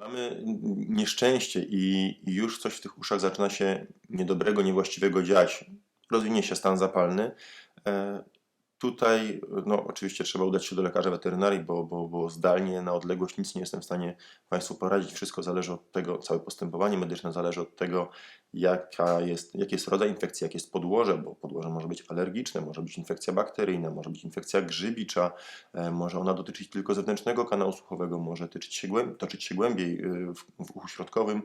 Mamy nieszczęście i już coś w tych uszach zaczyna się niedobrego, niewłaściwego dziać. Rozwinie się stan zapalny. E, Tutaj, no oczywiście trzeba udać się do lekarza weterynarii, bo, bo, bo zdalnie, na odległość nic nie jestem w stanie Państwu poradzić. Wszystko zależy od tego, całe postępowanie medyczne zależy od tego, jaka jest, jaki jest rodzaj infekcji, jakie jest podłoże, bo podłoże może być alergiczne, może być infekcja bakteryjna, może być infekcja grzybicza, e, może ona dotyczyć tylko zewnętrznego kanału słuchowego, może tyczyć się głęb, toczyć się głębiej w, w uchu środkowym.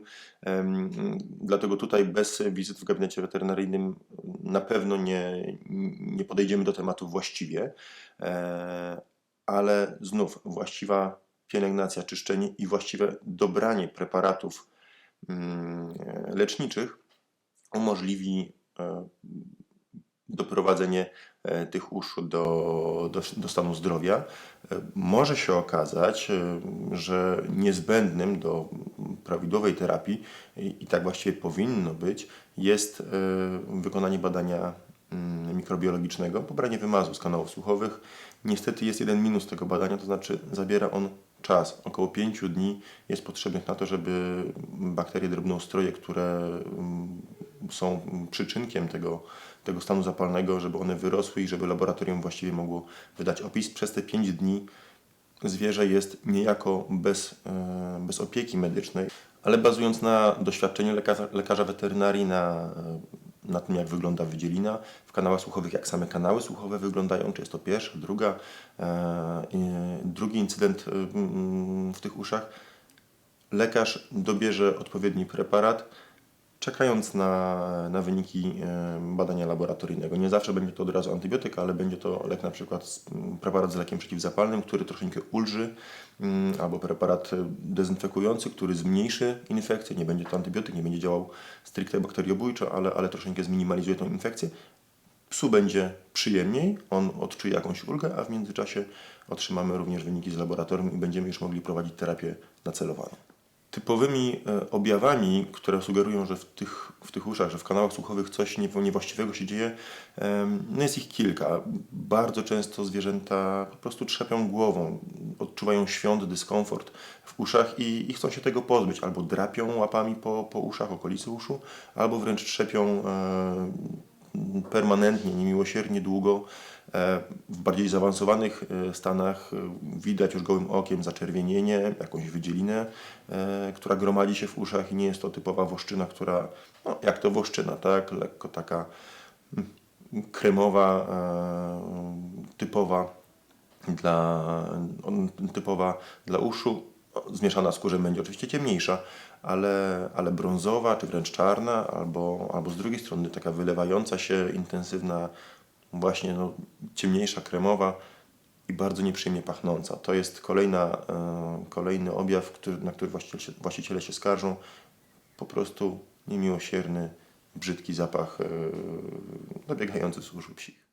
Dlatego tutaj bez wizyt w gabinecie weterynaryjnym na pewno nie, nie podejdziemy do tematu właściwie, e, ale znów właściwa pielęgnacja, czyszczenie i właściwe dobranie preparatów leczniczych umożliwi e, doprowadzenie e, tych uszu do, do, do stanu zdrowia. E, Może się okazać, e, że niezbędnym do prawidłowej terapii, i tak właściwie powinno być, jest e, wykonanie badania mm, mikrobiologicznego, pobranie wymazu z kanałów słuchowych. Niestety jest jeden minus tego badania, to znaczy zabiera on czas. Około 5 dni jest potrzebnych na to, żeby bakterie drobnoustroje, które mm, są przyczynkiem tego, tego stanu zapalnego, żeby one wyrosły i żeby laboratorium właściwie mogło wydać opis. Przez te 5 dni zwierzę jest niejako bez, e, bez opieki medycznej, ale bazując na doświadczeniu lekarza, lekarza weterynarii, na, na tym, jak wygląda wydzielina w kanałach słuchowych, jak same kanały słuchowe wyglądają, czy jest to pierwsza, druga, e, drugi incydent e, w tych uszach, lekarz dobierze odpowiedni preparat, czekając na, na wyniki badania laboratoryjnego. Nie zawsze będzie to od razu antybiotyk, ale będzie to lek na przykład preparat z lekiem przeciwzapalnym, który troszeczkę ulży, mm, albo preparat dezynfekujący, który zmniejszy infekcję. Nie będzie to antybiotyk, nie będzie działał stricte bakteriobójczo, ale, ale troszeczkę zminimalizuje tą infekcję. Psu będzie przyjemniej, on odczuje jakąś ulgę, a w międzyczasie otrzymamy również wyniki z laboratorium i będziemy już mogli prowadzić terapię nacelowaną. Typowymi e, objawami, które sugerują, że w tych, w tych uszach, że w kanałach słuchowych coś nie- niewłaściwego się dzieje, no jest ich kilka. Bardzo często zwierzęta po prostu trzepią głową, odczuwają świąt, dyskomfort w uszach i, i chcą się tego pozbyć. Albo drapią łapami po, po uszach, okolicy uszu, albo wręcz trzepią e, permanentnie, niemiłosiernie długo. E, W bardziej zaawansowanych e, stanach e, widać już gołym okiem zaczerwienienie, jakąś wydzielinę, która gromadzi się w uszach i nie jest to typowa woszczyna, która, no jak to woszczyna, tak, lekko taka mm, kremowa, typowa dla, typowa dla uszu. Zmieszana skórze będzie oczywiście ciemniejsza, ale, ale brązowa czy wręcz czarna, albo, albo z drugiej strony taka wylewająca się, intensywna, właśnie no, ciemniejsza, kremowa i bardzo nieprzyjemnie pachnąca. To jest kolejna, e, kolejny objaw, który, na który właściciele się, właściciele się skarżą. Po prostu niemiłosierny, brzydki zapach e, dobiegający z uszu psich.